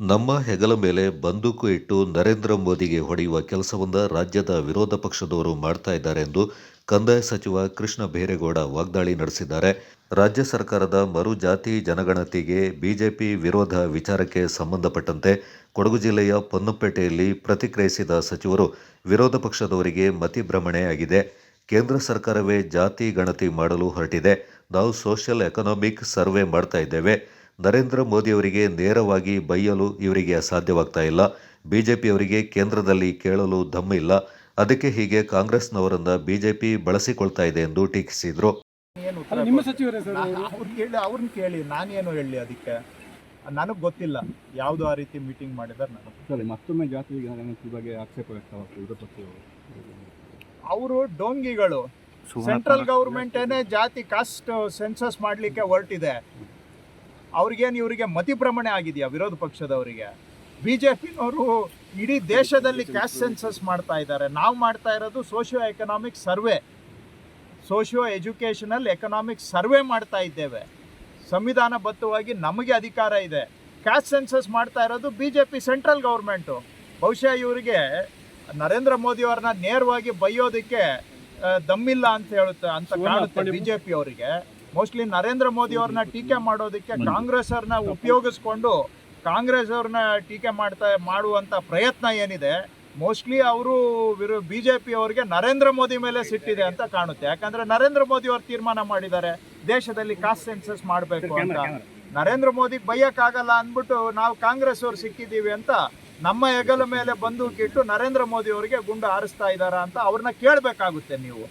ನಮ್ಮ ಹೆಗಲ ಮೇಲೆ ಬಂದೂಕು ಇಟ್ಟು ನರೇಂದ್ರ ಮೋದಿಗೆ ಹೊಡೆಯುವ ಕೆಲಸವನ್ನು ರಾಜ್ಯದ ವಿರೋಧ ಪಕ್ಷದವರು ಮಾಡ್ತಾ ಇದ್ದಾರೆ ಎಂದು ಕಂದಾಯ ಸಚಿವ ಕೃಷ್ಣ ಬೈರೇಗೌಡ ವಾಗ್ದಾಳಿ ನಡೆಸಿದ್ದಾರೆ. ರಾಜ್ಯ ಸರ್ಕಾರದ ಮರು ಜಾತಿ ಜನಗಣತಿಗೆ ಬಿಜೆಪಿ ವಿರೋಧ ವಿಚಾರಕ್ಕೆ ಸಂಬಂಧಪಟ್ಟಂತೆ ಕೊಡಗು ಜಿಲ್ಲೆಯ ಪೊನ್ನಪೇಟೆಯಲ್ಲಿ ಪ್ರತಿಕ್ರಿಯಿಸಿದ ಸಚಿವರು, ವಿರೋಧ ಪಕ್ಷದವರಿಗೆ ಮತಿಭ್ರಮಣೆ ಆಗಿದೆ. ಕೇಂದ್ರ ಸರ್ಕಾರವೇ ಜಾತಿ ಗಣತಿ ಮಾಡಲು ಹೊರಟಿದೆ. ನಾವು ಸೋಷಿಯಲ್ ಎಕನಾಮಿಕ್ ಸರ್ವೆ ಮಾಡ್ತಾ ಇದ್ದೇವೆ. ನರೇಂದ್ರ ಮೋದಿಯವರಿಗೆ ನೇರವಾಗಿ ಬೈಯಲು ಇವರಿಗೆ ಸಾಧ್ಯವಾಗ್ತಾ ಇಲ್ಲ. ಬಿಜೆಪಿಯವರಿಗೆ ಕೇಂದ್ರದಲ್ಲಿ ಕೇಳಲು ದಮ್ಮಿಲ್ಲ ಅದಕ್ಕೆ ಹೀಗೆ ಕಾಂಗ್ರೆಸ್ನವರನ್ನ ಬಿಜೆಪಿ ಬಳಸಿಕೊಳ್ತಾ ಇದೆ ಎಂದು ಟೀಕಿಸಿದರು. ನಿಮ್ಮ ಸಚಿವರೇ ಸರ್ ಅವ್ರು? ಅವರು ಕೇಳಿ ಅವ್ರನ್ನ ಕೇಳಿ ನಾನೇನು ಹೇಳಿ ಅದಕ್ಕೆ? ನನಗೆ ಗೊತ್ತಿಲ್ಲ. ಯಾವುದು ಆ ರೀತಿ ಮೀಟಿಂಗ್ ಮಾಡಿದಾರೆ ನನಗೆ. ಸರಿ ಮತ್ತೊಮ್ಮೆ ಜಾತಿ ಬಗ್ಗೆ ಆಕ್ಷೇಪ ವ್ಯಕ್ತವಾಗ್ತದೆ ಅವರು. ಡೋಂಗಿಗಳು. ಸೆಂಟ್ರಲ್ ಗೌರ್ಮೆಂಟ್ ಏನೇ ಜಾತಿ ಕಾಸ್ಟ್ ಸೆನ್ಸಸ್ ಮಾಡಲಿಕ್ಕೆ ಹೊರಟಿದೆ. ಅವ್ರಿಗೇನು ಇವರಿಗೆ ಮತಿಭ್ರಮಣೆ ಆಗಿದೆಯಾ ವಿರೋಧ ಪಕ್ಷದವರಿಗೆ? ಬಿ ಜೆ ಪಿನವರು ಇಡೀ ದೇಶದಲ್ಲಿ ಕ್ಯಾಸ್ಟ್ ಸೆನ್ಸಸ್ ಮಾಡ್ತಾ ಇದ್ದಾರೆ. ನಾವು ಮಾಡ್ತಾ ಇರೋದು socio economic survey socio educational economic survey ಮಾಡ್ತಾ ಇದ್ದೇವೆ. ಸಂವಿಧಾನಬದ್ಧವಾಗಿ ನಮಗೆ ಅಧಿಕಾರ ಇದೆ. ಕ್ಯಾಸ್ಟ್ ಸೆನ್ಸಸ್ ಮಾಡ್ತಾ ಇರೋದು B J P central government ಬಹುಶಃ ಇವರಿಗೆ ನರೇಂದ್ರ ಮೋದಿ ಅವ್ರನ್ನ ನೇರವಾಗಿ ಬೈಯೋದಕ್ಕೆ ದಮ್ಮಿಲ್ಲ ಅಂತ ಹೇಳುತ್ತೆ ಅಂತ ಕಾಣುತ್ತೆ ಬಿ ಜೆ ಪಿ ಅವರಿಗೆ ಮೋಸ್ಟ್ಲಿ ನರೇಂದ್ರ ಮೋದಿ ಅವ್ರನ್ನ ಟೀಕೆ ಮಾಡೋದಕ್ಕೆ ಕಾಂಗ್ರೆಸ್ ಅವ್ರನ್ನ ಉಪಯೋಗಿಸ್ಕೊಂಡು ಕಾಂಗ್ರೆಸ್ ಅವ್ರನ್ನ ಟೀಕೆ ಮಾಡ್ತಾ, ಮಾಡುವಂತ ಪ್ರಯತ್ನ ಏನಿದೆ ಮೋಸ್ಟ್ಲಿ ಅವರು ವಿರು ಬಿ ಜೆ ಪಿ ಅವರಿಗೆ ನರೇಂದ್ರ ಮೋದಿ ಮೇಲೆ ಸಿಟ್ಟಿದೆ ಅಂತ ಕಾಣುತ್ತೆ. ಯಾಕಂದ್ರೆ ನರೇಂದ್ರ ಮೋದಿ ಅವರು ತೀರ್ಮಾನ ಮಾಡಿದ್ದಾರೆ, ದೇಶದಲ್ಲಿ ಕಾಸ್ಟ್ ಸೆನ್ಸಸ್ ಮಾಡಬೇಕು ಅಂತ. ನರೇಂದ್ರ ಮೋದಿಗೆ ಬೈಯಕ್ಕಾಗಲ್ಲ ಅಂದ್ಬಿಟ್ಟು ನಾವು ಕಾಂಗ್ರೆಸ್ ಅವ್ರು ಸಿಕ್ಕಿದ್ದೀವಿ ಅಂತ ನಮ್ಮ ಹೆಗಲ ಮೇಲೆ ಬಂದೂಕಿಟ್ಟು ನರೇಂದ್ರ ಮೋದಿ ಅವರಿಗೆ ಗುಂಡು ಹಾರಿಸ್ತಾ ಇದ್ದಾರಾ ಅಂತ ಅವ್ರನ್ನ ಕೇಳಬೇಕಾಗುತ್ತೆ ನೀವು.